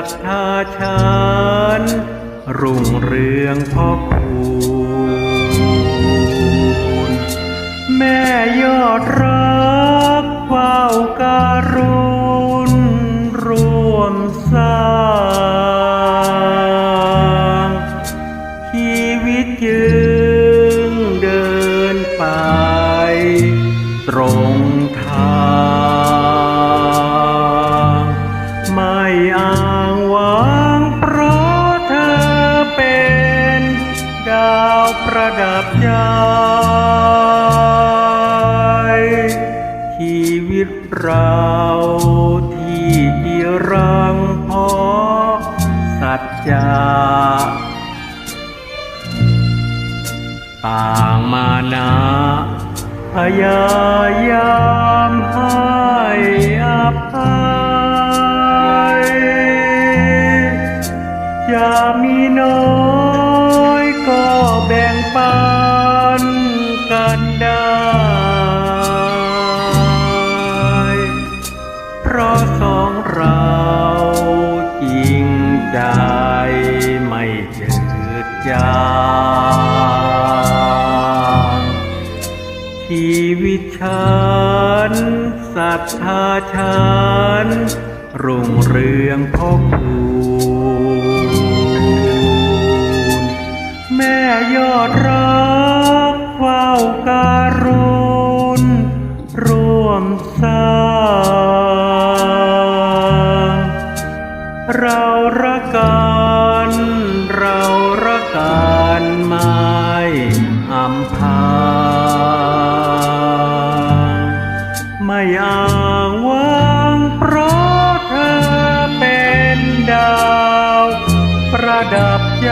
รัทธาฉันรุ่งเรืองพ่อคุณแม่ยอดรักเฝ้าการุณรวมสร้างชีวิตจึงเดินไป ตรงทาง ประดับใจชีวิตเราที่ดีรังพอสัจจะต่างมานะพยายามให้อภัยจะมีน้อย ก็แบ่งปันกันได้ เพราะสองเราจริงใจไม่เจืดจางชีวิตฉันศรัทธาฉันรุ่งเรืองพ่อคุ ยอดรักเฝ้าการุณร่วมสร้างเรารักกันเรารักกันไม่อำพางไม่อ้างหวังเพราะเธอเป็นดาว ประดับใจ